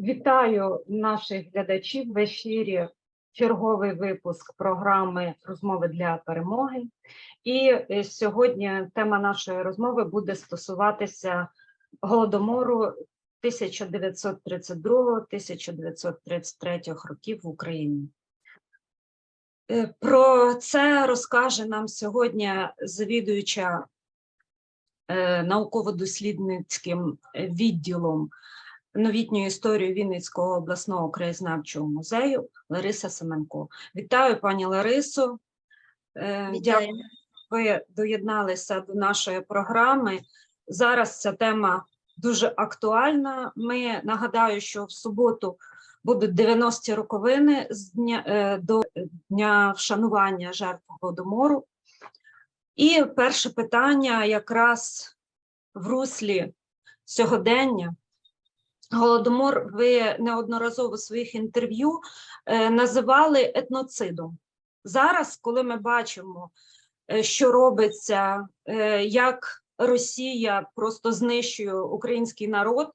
Вітаю наших глядачів в ефірі. Черговий випуск програми Розмови для перемоги. І е, сьогодні тема нашої розмови буде стосуватися голодомору 1932-1933 років в Україні. Е, Про це розкаже нам сьогодні завідуюча е, науково-дослідницьким відділом новітньої історії Вінницького обласного краєзнавчого музею Лариса Семенко. Вітаю, пані Ларисо. Е, Дякую, ви доєдналися до нашої програми. Зараз ця тема дуже актуальна. Ми нагадаю, що в суботу будуть 90-ті роковини з дня, е, до дня вшанування жертв Голодомору. І перше питання якраз в руслі сьогодення. Голодомор ви неодноразово в своїх інтерв'ю е, називали етноцидом. Зараз, коли ми бачимо, е, що робиться, е, як Росія просто знищує український народ,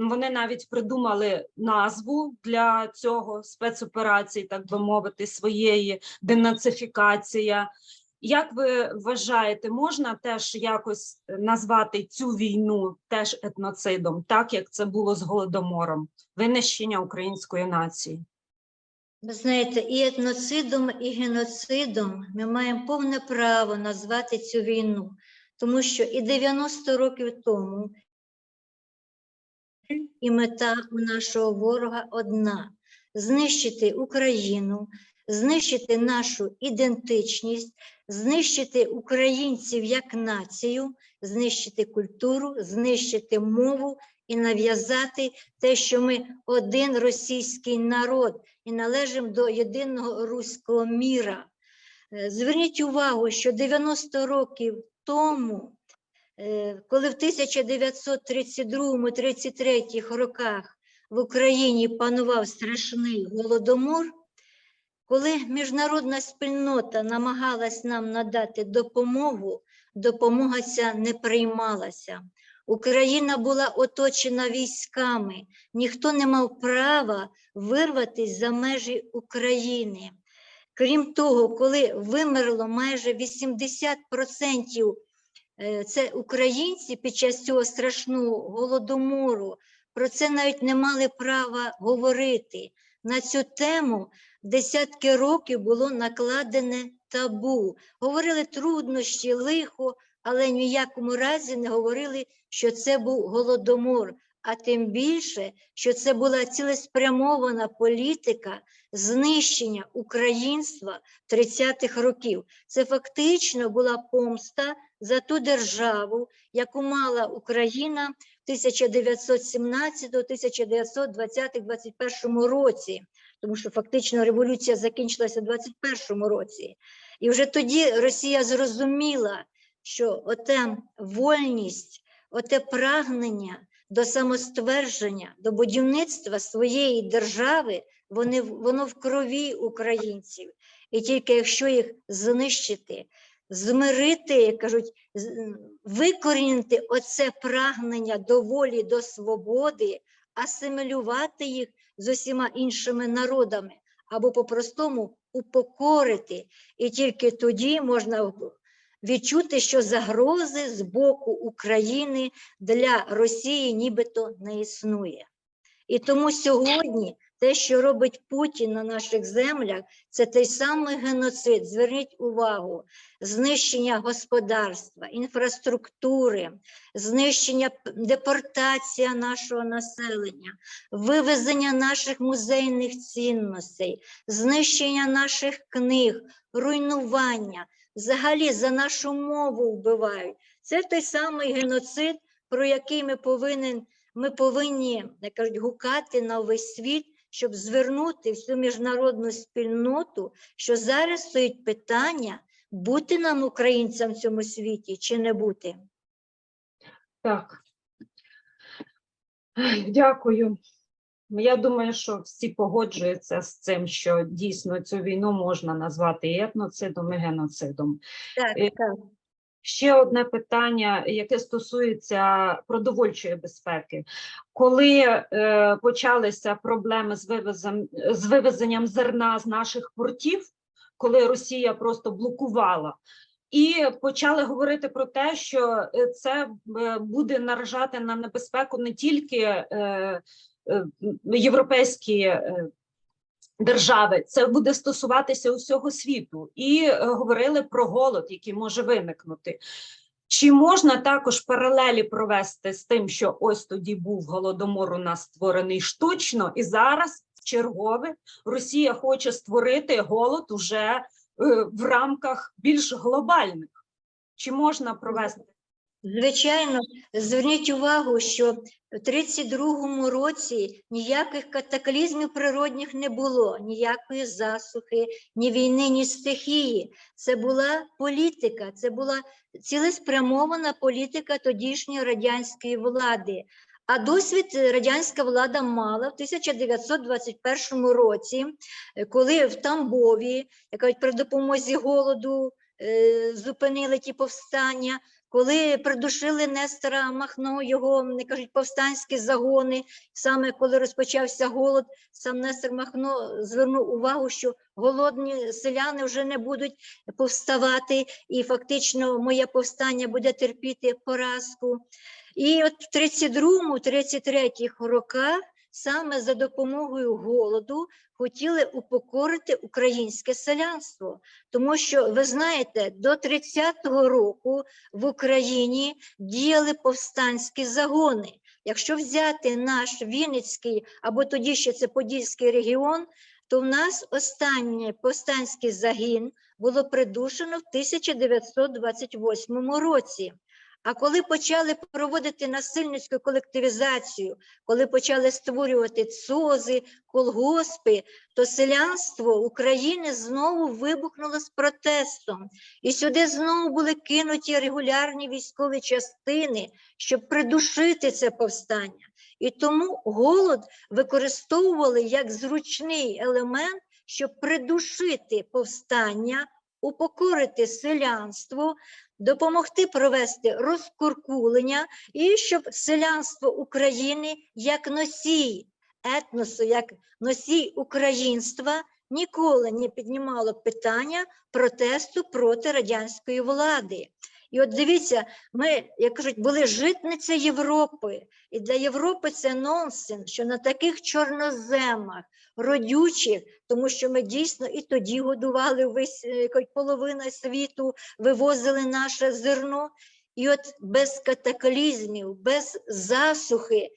вони навіть придумали назву для цього спецоперації, так би мовити, своєї денацифікація. Як ви вважаєте, можна теж якось назвати цю війну теж етноцидом, так як це було з голодомором, винищення української нації? Ви знаєте, і етноцидом, і геноцидом ми маємо повне право назвати цю війну, тому що і 90 років тому і мета у нашого ворога одна знищити Україну, знищити нашу ідентичність, знищити українців як націю, знищити культуру, знищити мову і нав'язати те, що ми один російський народ і належимо до єдиного руського міра. Е, Зверніть увагу, що 90 років тому, е, коли в 1932-33 роках в Україні панував страшний голодомор, коли міжнародна спільнота намагалась нам надати допомогу, допомога ця не приймалася. Україна була оточена військами, ніхто не мав права вирватися за межі України. Крім того, коли вимерло майже 80% е, це українці під час цього страшного голодомору, про це навіть не мали права говорити. На цю тему десятки років було накладене табу. Говорили труднощі, лихо, але ні в якому разі не говорили, що це був голодомор, а тим більше, що це була цілеспрямована політика знищення українства 30-х років. Це фактично була помста за ту державу, яку мала Україна в 1917-1920-21 році, тому що фактично революція закінчилася в 21 році. І вже тоді Росія зрозуміла, що оте вольність, оте прагнення до самоствердження, до будівництва своєї держави, вони, воно в крові українців. І тільки якщо їх знищити, змирити, як кажуть, викорінити оце прагнення до волі, до свободи, асимілювати їх з усіма іншими народами, або по-простому упокорити. І тільки тоді можна відчути, що загрози з боку України для Росії нібито не існує. І тому сьогодні те, що робить Путін на наших землях, це той самий геноцид. Зверніть увагу, знищення господарства, інфраструктури, знищення депортація нашого населення, вивезення наших музейних цінностей, знищення наших книг, руйнування. Взагалі за нашу мову вбивають. Це той самий геноцид, про який ми повинен, ми повинні, як кажуть, гукати на весь світ, щоб звернути всю міжнародну спільноту, що зараз стоїть питання, бути нам українцям в цьому світі чи не бути. Так. Дякую. Я думаю, що всі погоджуються з цим, що дійсно цю війну можна назвати і етноцидом і геноцидом. Так, Е, так. Ще одне питання, яке стосується продовольчої безпеки. Коли е, почалися проблеми з вивезем, з вивезенням зерна з наших портів, коли Росія просто блокувала, і почали говорити про те, що е, це е, буде наражати на небезпеку не тільки е, е, європейські держави, це буде стосуватися усього світу, і е, говорили про голод, який може виникнути. Чи можна також паралелі провести з тим, що ось тоді був голодомор у нас створений штучно, і зараз в чергове Росія хоче створити голод уже е, в рамках більш глобальних? Чи можна провести? Звичайно, зверніть увагу, що в 32-му році ніяких катаклізмів природних не було, ніякої засухи, ні війни, ні стихії. Це була політика, це була цілеспрямована політика тодішньої радянської влади. А досвід радянська влада мала в 1921 році, коли в Тамбові, як кажуть, при допомозі голоду е, зупинили ті повстання, коли придушили Нестора Махно, його не кажуть повстанські загони. Саме коли розпочався голод, сам Нестор Махно звернув увагу, що голодні селяни вже не будуть повставати, і фактично моє повстання буде терпіти поразку. І от в 32-33 роках саме за допомогою голоду хотіли упокорити українське селянство. Тому що, ви знаєте, до 30-го року в Україні діяли повстанські загони. Якщо взяти наш Вінницький або тоді ще це Подільський регіон, то в нас останній повстанський загін було придушено в 1928 році. А коли почали проводити насильницьку колективізацію, коли почали створювати ЦОЗи, колгоспи, то селянство України знову вибухнуло з протестом. І сюди знову були кинуті регулярні військові частини, щоб придушити це повстання. І тому голод використовували як зручний елемент, щоб придушити повстання, упокорити селянство, допомогти провести розкуркулення і щоб селянство України як носій етносу, як носій українства ніколи не піднімало питання протесту проти радянської влади. І от дивіться, ми, як кажуть, були житниця Європи, і для Європи це нонсенс, що на таких чорноземах, родючих, тому що ми дійсно і тоді годували весь е, половина світу, вивозили наше зерно. І от без катаклізмів, без засухи,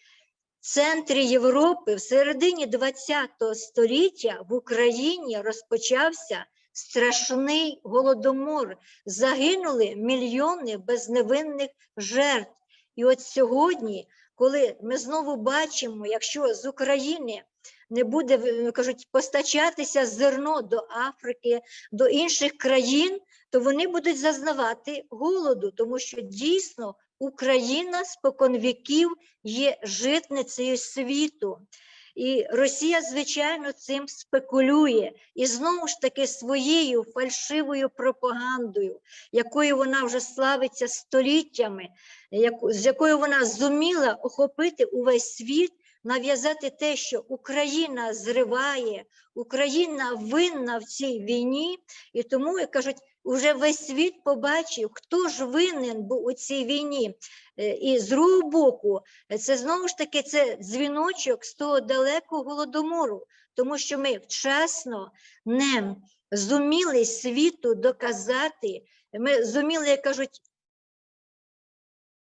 в центрі Європи в середині ХХ століття в Україні розпочався страшний голодомор. Загинули мільйони безневинних жертв. І от сьогодні, коли ми знову бачимо, якщо з України не буде кажуть, постачатися зерно до Африки, до інших країн, то вони будуть зазнавати голоду, тому що дійсно Україна споконвіків є житницею світу. І Росія, звичайно, цим спекулює. І знову ж таки своєю фальшивою пропагандою, якою вона вже славиться століттями, з якою вона зуміла охопити увесь світ, нав'язати те, що Україна зриває, Україна винна в цій війні, і тому, як кажуть, уже весь світ побачив, хто ж винен був у цій війні. Е, І з другого боку, е, це знову ж таки це дзвіночок з того далекого голодомору, тому що ми вчасно не зуміли світу доказати, ми зуміли, як кажуть,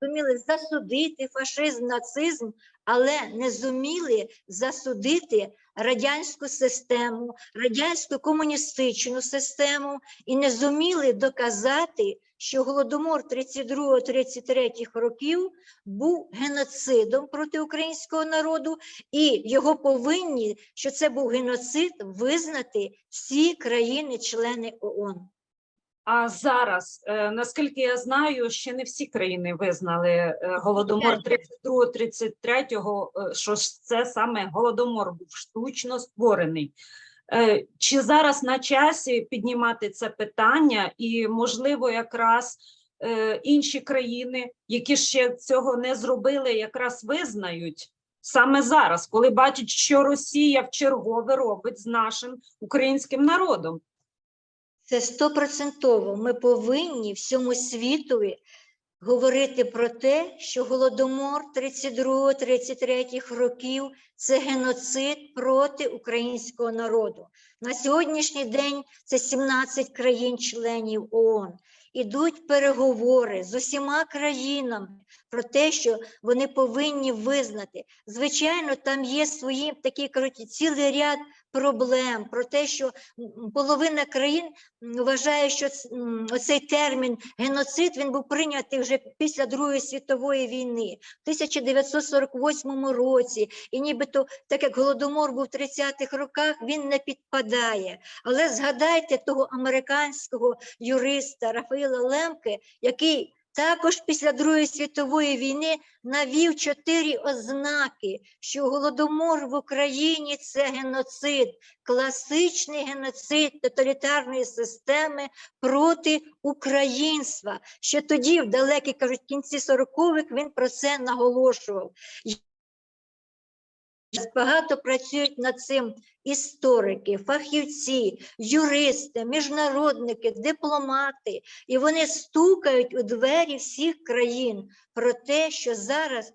зуміли засудити фашизм, нацизм, але не зуміли засудити радянську систему, радянську комуністичну систему і не зуміли доказати, що голодомор 32-33 років був геноцидом проти українського народу, і його повинні, що це був геноцид, визнати всі країни-члени ООН. А зараз, е, наскільки я знаю, ще не всі країни визнали е, голодомор 32-33, е, що це саме голодомор був штучно створений. Чи зараз на часі піднімати це питання, і можливо, якраз інші країни, які ще цього не зробили, якраз визнають саме зараз, коли бачать, що Росія вчергове робить з нашим українським народом. Це стопроцентово. Ми повинні всьому світові говорити про те, що голодомор 32-33 років це геноцид проти українського народу. На сьогоднішній день це 17 країн-членів ООН. Ідуть переговори з усіма країнами про те, що вони повинні визнати. Звичайно, там є свої такі короткі, цілий ряд проблем про те, що половина країн вважає, що ц- м, оцей термін геноцид він був прийнятий вже після Другої світової війни в 1948 році, і нібито так як голодомор був в 30-х роках, він не підпадає. Але згадайте того американського юриста Рафаїла Лемке, який також після Другої світової війни навів чотири ознаки, що голодомор в Україні це геноцид, класичний геноцид тоталітарної системи проти українства. Ще тоді, в далекі кажуть, кінці 40-х він про це наголошував. Багато працюють над цим історики, фахівці, юристи, міжнародники, дипломати, і вони стукають у двері всіх країн про те, що зараз,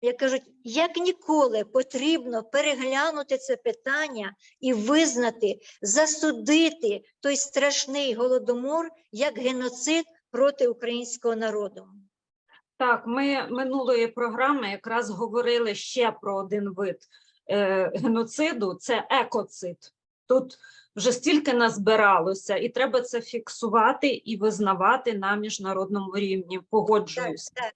як кажуть, як ніколи потрібно переглянути це питання і визнати, засудити той страшний голодомор як геноцид проти українського народу. Так, ми минулої програми якраз говорили ще про один вид е, геноциду це екоцид. Тут вже стільки назбиралося, і треба це фіксувати і визнавати на міжнародному рівні. Погоджуюсь. так.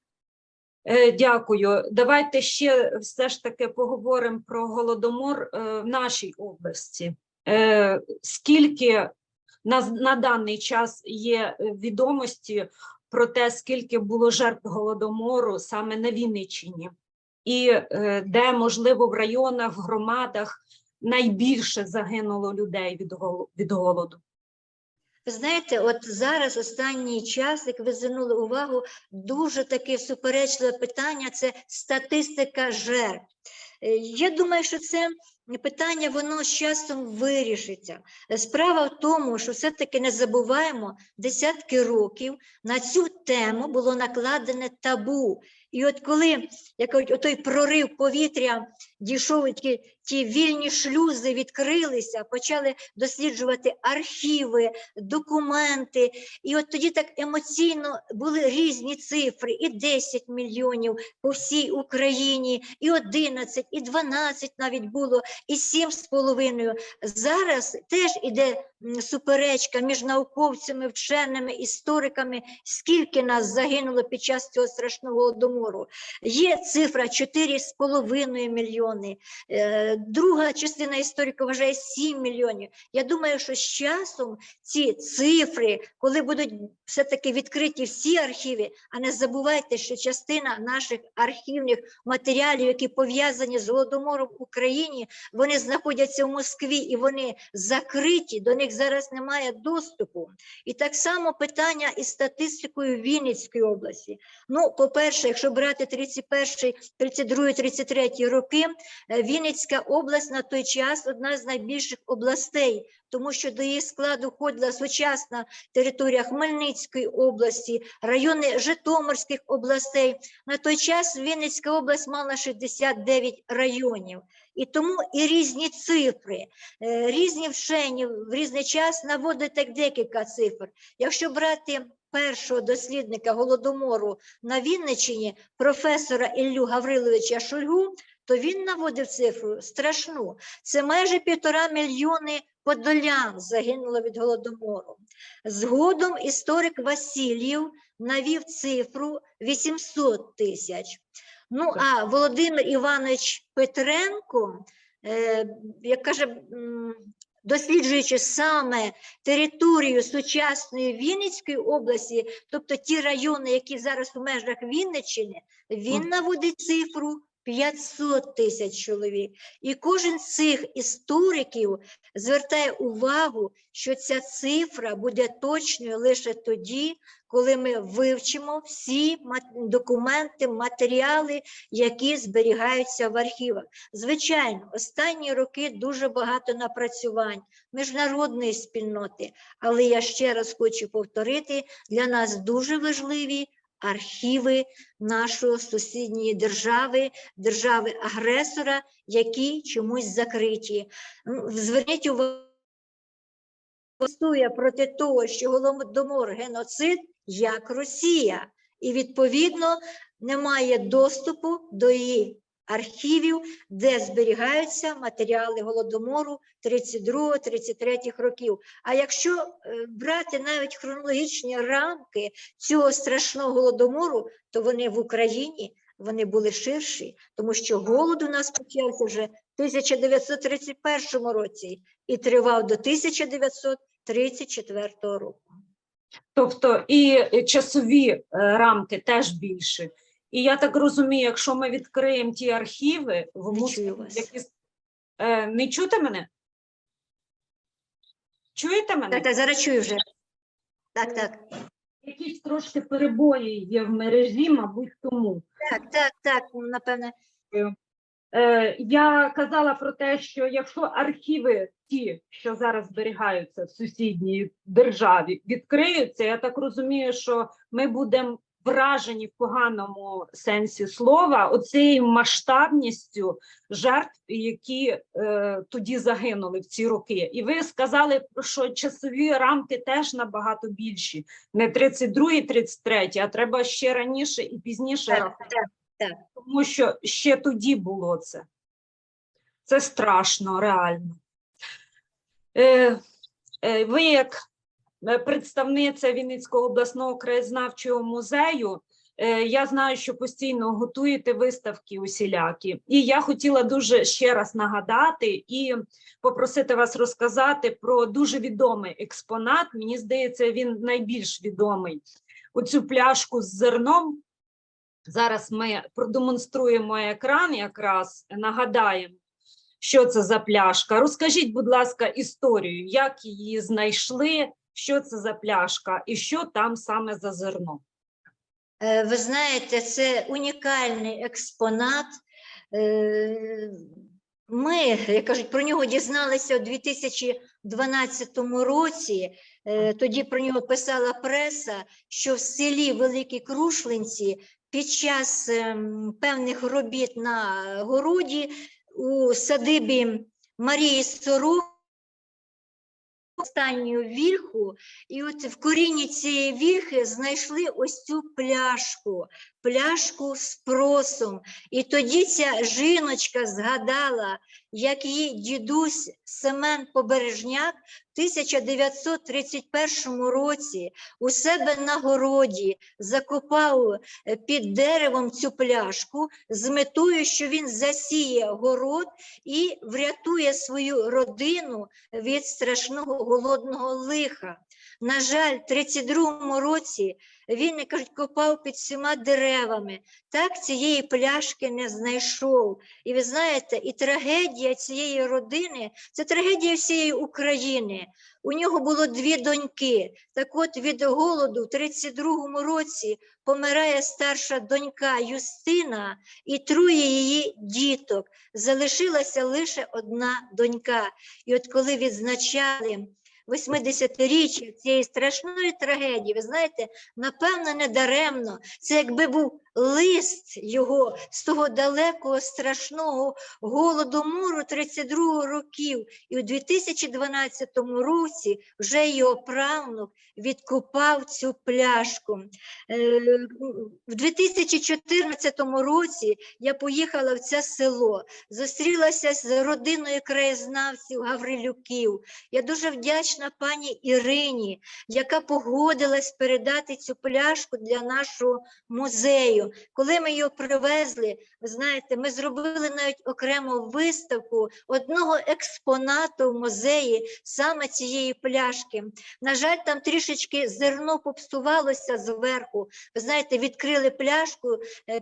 Е, Дякую. Давайте ще все ж таки поговоримо про голодомор е, в нашій області. Е, Скільки на, на даний час є е, відомості про те, скільки було жертв голодомору саме на Вінниччині, і е, де, можливо, в районах, в громадах найбільше загинуло людей від, гол- голоду. Ви знаєте, от зараз останній час, як ви звернули увагу, дуже таке суперечливе питання це статистика жертв. Е, Я думаю, що це питання воно з часом вирішиться. Е, Справа в тому, що все-таки не забуваємо, десятки років на цю тему було накладене табу. І от коли як кажуть, той прорив повітря дійшов, ті, ті вільні шлюзи відкрилися, почали досліджувати архіви, документи. І от тоді так емоційно були різні цифри: і 10 мільйонів по всій Україні, і 11, і 12 навіть було, і 7 з половиною. Зараз теж іде суперечка між науковцями, вченими, істориками, скільки нас загинуло під час цього страшного голодомору. Є цифра 4,5 мільйони. Е, Друга частина істориків вважає 7 мільйонів. Я думаю, що з часом ці цифри, коли будуть все-таки відкриті всі архіви, а не забувайте, що частина наших архівних матеріалів, які пов'язані з голодомором в Україні, вони знаходяться в Москві і вони закриті, до них зараз немає доступу. І так само питання із статистикою Вінницької області. Ну, по-перше, якщо брати 31, 32, 33 роки, е, Вінницька область на той час одна з найбільших областей, тому що до її складу входила сучасна територія Хмельницької області, райони Житомирських областей. На той час Вінницька область мала 69 районів. І тому і різні цифри, е, різні вчені в різний час наводять так декілька цифр. Якщо брати першого дослідника голодомору на Вінниччині, професора Іллю Гавриловича Шульгу, то він наводив цифру страшну. Це майже півтора мільйони подолян загинуло від голодомору. Згодом історик Васильєв навів цифру 800 тисяч. Ну а Володимир Іванович Петренко, е, як каже, досліджуючи саме територію сучасної Вінницької області, тобто ті райони, які зараз у межах Вінниччини, він наводить цифру 500 тисяч чоловік. І кожен з цих істориків звертає увагу, що ця цифра буде точною лише тоді, коли ми вивчимо всі документи, матеріали, які зберігаються в архівах. Звичайно, останні роки дуже багато напрацювань міжнародної спільноти, але я ще раз хочу повторити: для нас дуже важливі архіви нашої сусідньої держави, держави-агресора, які чомусь закриті. Зверніть увагу. Постує проти того, що голодомор геноцид як Росія, і відповідно немає доступу до її архівів, де зберігаються матеріали голодомору 32-33 років. А якщо е, брати навіть хронологічні рамки цього страшного голодомору, то вони в Україні вони були ширші, тому що голод у нас почався вже в 1931 році і тривав до 1934 року. Тобто і часові е, рамки теж більші. І я так розумію, якщо ми відкриємо ті архіви, в Не мус- чую вас. які... Е, не чути мене? Чуєте мене? Так, так, зараз чую вже. Так, так. Якісь трошки перебої є в мережі, мабуть, тому. Так, так, так, ну, напевне. Е, я казала про те, що якщо архіви, ті, що зараз зберігаються в сусідній державі, відкриються, я так розумію, що ми будемо вражені в поганому сенсі слова оцією масштабністю жертв, які е, тоді загинули в ці роки. І ви сказали, що часові рамки теж набагато більші, не 32 33 а треба ще раніше і пізніше Так, рахувати так. тому що ще тоді було це. Це страшно, реально. Е, е, ви, як представниця Вінницького обласного краєзнавчого музею, е, я знаю, що постійно готуєте виставки усілякі. І я хотіла дуже ще раз нагадати і попросити вас розказати про дуже відомий експонат. Мені здається, він найбільш відомий. Оцю пляшку з зерном Зараз ми продемонструємо екран, якраз нагадаємо, що це за пляшка. Розкажіть, будь ласка, історію, як її знайшли, що це за пляшка і що там саме за зерно. Е, Ви знаєте, це унікальний експонат. Е, Ми, як кажуть, про нього дізналися у 2012 році. Е, Тоді про нього писала преса, що в селі Великі Крушлинці під час ем, певних робіт на городі у садибі Марії Сорок останню вільху, і от в корінні цієї вільхи знайшли ось цю пляшку, пляшку з просом. І тоді ця жіночка згадала, як її дідусь Семен Побережняк в 1931 році у себе на городі закопав е, під деревом цю пляшку з метою, що він засіє город і врятує свою родину від страшного голодного лиха. На жаль, в 32-му році він, як кажуть, копав під всіма деревами. Так цієї пляшки не знайшов. І ви знаєте, і трагедія цієї родини це трагедія всієї України. У нього було дві доньки. Так от від голоду в 32-му році помирає старша донька Юстина і трує її діток. Залишилася лише одна донька. І от коли відзначали 80-річчя цієї страшної трагедії, ви знаєте, напевно, не даремно. Це якби був лист його з того далекого страшного голодомору 32 років. І у 2012 році вже його правнук відкупав цю пляшку. Е, В 2014 році я поїхала в це село, зустрілася з родиною краєзнавців Гаврилюків. Я дуже вдячна вдячна пані Ірині, яка погодилась передати цю пляшку для нашого музею. Коли ми її привезли, ви знаєте, ми зробили навіть окрему виставку одного експонату в музеї саме цієї пляшки. На жаль, там трішечки зерно попсувалося зверху. Ви знаєте, відкрили пляшку, е,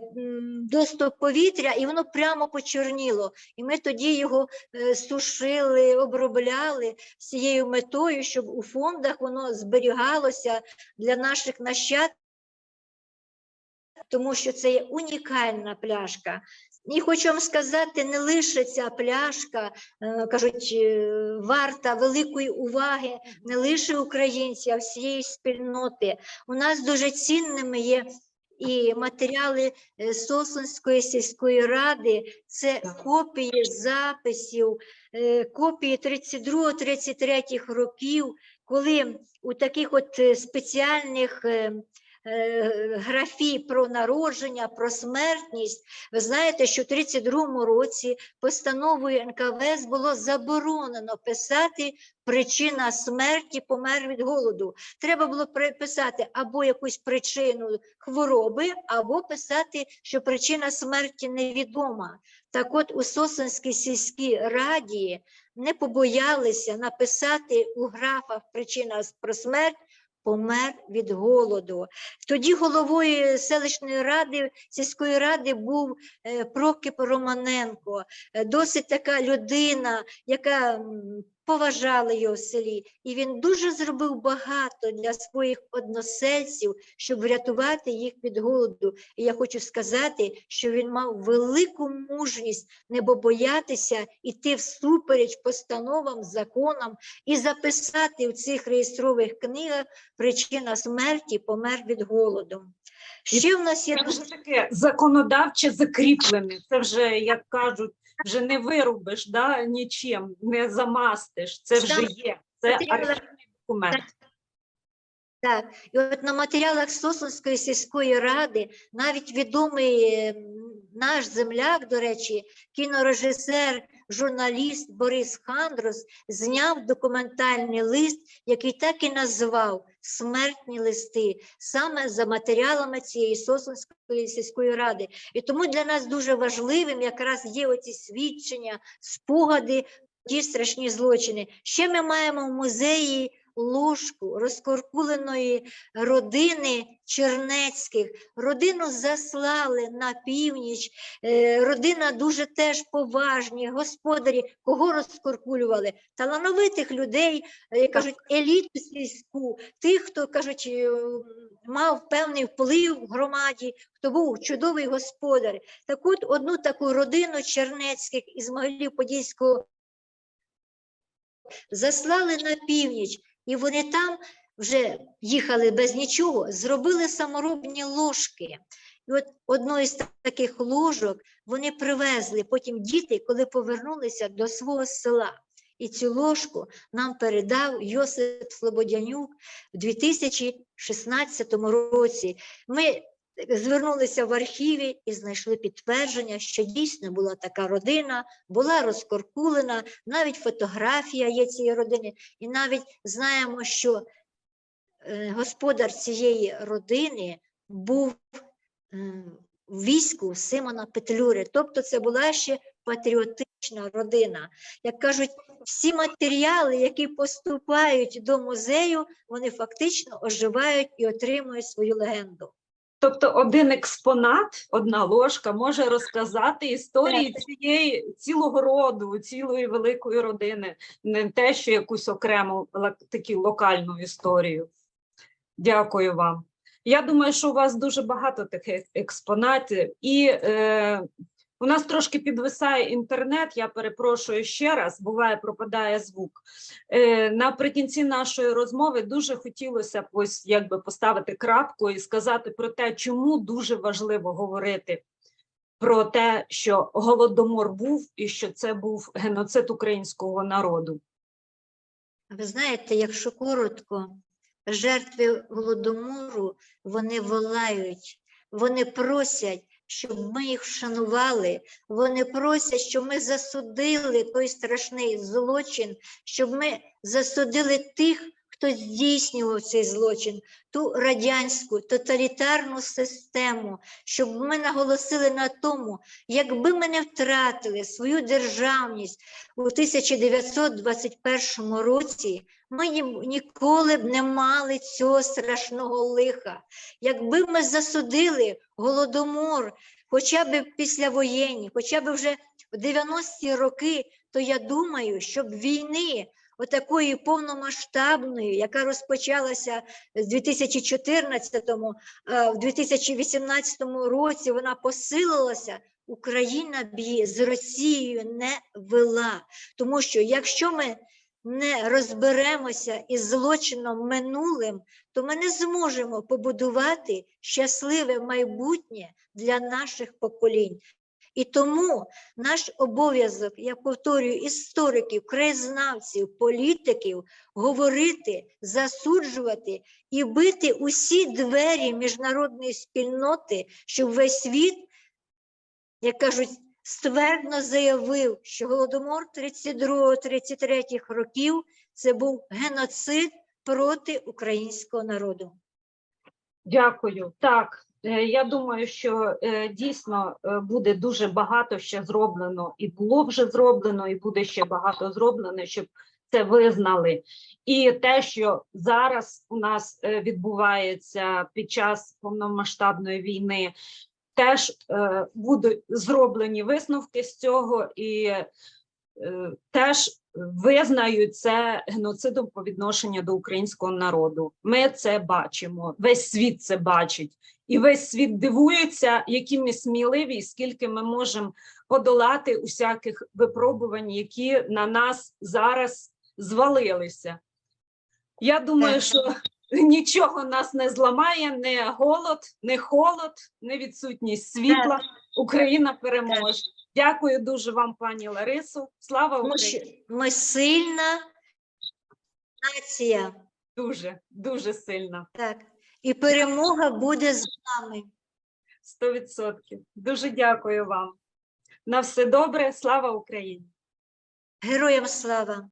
доступ повітря, і воно прямо почорніло. І ми тоді його е, сушили, обробляли з цією метою, щоб у фондах воно зберігалося для наших нащадків, тому що це є унікальна пляшка. І хочу вам сказати, не лише ця пляшка, е, кажуть, е, варта великої уваги не лише українців, а всієї спільноти. У нас дуже цінними є і матеріали е, Сосонської сільської ради, це копії записів, копії 32-33 років, коли у таких от е, спеціальних е, е, графі про народження, про смертність, ви знаєте, що в 32-му році постановою НКВС було заборонено писати причина смерті помер від голоду. Треба було приписати або якусь причину хвороби, або писати, що причина смерті невідома. Так от у Сосенській сільській раді не побоялися написати у графах причина про смерть. Помер від голоду. Тоді головою селищної ради, сільської ради був е, Прокип Романенко, е, досить така людина, яка м, поважала його в селі. І він дуже зробив багато для своїх односельців, щоб врятувати їх від голоду. І я хочу сказати, що він мав велику мужність не боятися йти всупереч постановам, законам і записати в цих реєстрових книгах причина смерті помер від голоду. Ще в нас є Це дуже вже таке законодавче закріплене. Це вже, як кажуть, вже не вирубиш да, нічим, не замастиш. Це вже є. Це архівний документ. Так, і от на матеріалах Сосунської сільської ради навіть відомий наш земляк, до речі, кінорежисер, журналіст Борис Хандрос зняв документальний лист, який так і назвав Смертні листи, саме за матеріалами цієї Сосонської сільської ради. І тому для нас дуже важливим якраз є оці свідчення, спогади, ті страшні злочини. Ще ми маємо в музеї ложку розкоркуленої родини Чернецьких. Родину заслали на північ. Е, Родина дуже теж поважні, господарі. Кого розкоркулювали? Талановитих людей, е, як кажуть, еліту сільську, тих, хто кажуть, е, мав певний вплив в громаді, хто був чудовий господар. Так от одну таку родину Чернецьких із Могилів-Подільського заслали на північ, і вони там вже їхали без нічого, зробили саморобні ложки. І от одну із таких ложок вони привезли потім діти, коли повернулися до свого села. І цю ложку нам передав Йосип Слободянюк в 2016 році. Ми звернулися в архіві і знайшли підтвердження, що дійсно була така родина, була розкоркулена, навіть фотографія є цієї родини, і навіть знаємо, що е, господар цієї родини був е, в війську Симона Петлюри. Тобто це була ще патріотична родина. Як кажуть, всі матеріали, які поступають до музею, вони фактично оживають і отримують свою легенду. Тобто один експонат, одна ложка може розказати історії цієї цілого роду, цілої великої родини, не те, що якусь окрему таку локальну історію. Дякую вам. Я думаю, що у вас дуже багато таких експонатів, і е, у нас трошки підвисає інтернет. Я перепрошую ще раз, буває, пропадає звук. Е, наприкінці нашої розмови дуже хотілося б ось якби поставити крапку і сказати про те, чому дуже важливо говорити про те, що голодомор був і що це був геноцид українського народу. Ви знаєте, якщо коротко, жертви голодомору вони волають, вони просять щоб ми їх вшанували. Вони просять, щоб ми засудили той страшний злочин, щоб ми засудили тих, хто здійснював цей злочин, ту радянську тоталітарну систему, щоб ми наголосили на тому, якби ми не втратили свою державність у 1921 році, ми ні- ніколи б не мали цього страшного лиха. Якби ми засудили голодомор, хоча б післявоєнні, хоча б вже в 90-ті роки, то я думаю, щоб війни отакої повномасштабної, яка розпочалася з 2014-му, в 2018 році вона посилилася, Україна б її з Росією не вела. Тому що якщо ми не розберемося із злочином минулим, то ми не зможемо побудувати щасливе майбутнє для наших поколінь. І тому наш обов'язок, я повторюю, істориків, краєзнавців, політиків говорити, засуджувати і бити усі двері міжнародної спільноти, щоб весь світ, як кажуть, ствердно заявив, що голодомор 32-33 років це був геноцид проти українського народу. Дякую. Так, я думаю, що е, дійсно е, буде дуже багато ще зроблено, і було вже зроблено, і буде ще багато зроблено, щоб це визнали. І те, що зараз у нас е, відбувається під час повномасштабної війни, теж е, будуть зроблені висновки з цього, і е, теж визнають це геноцидом по відношенню до українського народу. Ми це бачимо, весь світ це бачить, і весь світ дивується, які ми сміливі, і скільки ми можемо подолати усяких випробувань, які на нас зараз звалилися. Я думаю, Так. що нічого нас не зламає, не голод, не холод, не відсутність світла. Україна переможе. Дякую дуже вам, пані Ларису. Слава Україні! ми сильна нація. Дуже, дуже сильна. Так. І перемога буде з нами. Сто відсотків. Дуже дякую вам. На все добре. Слава Україні! Героям слава!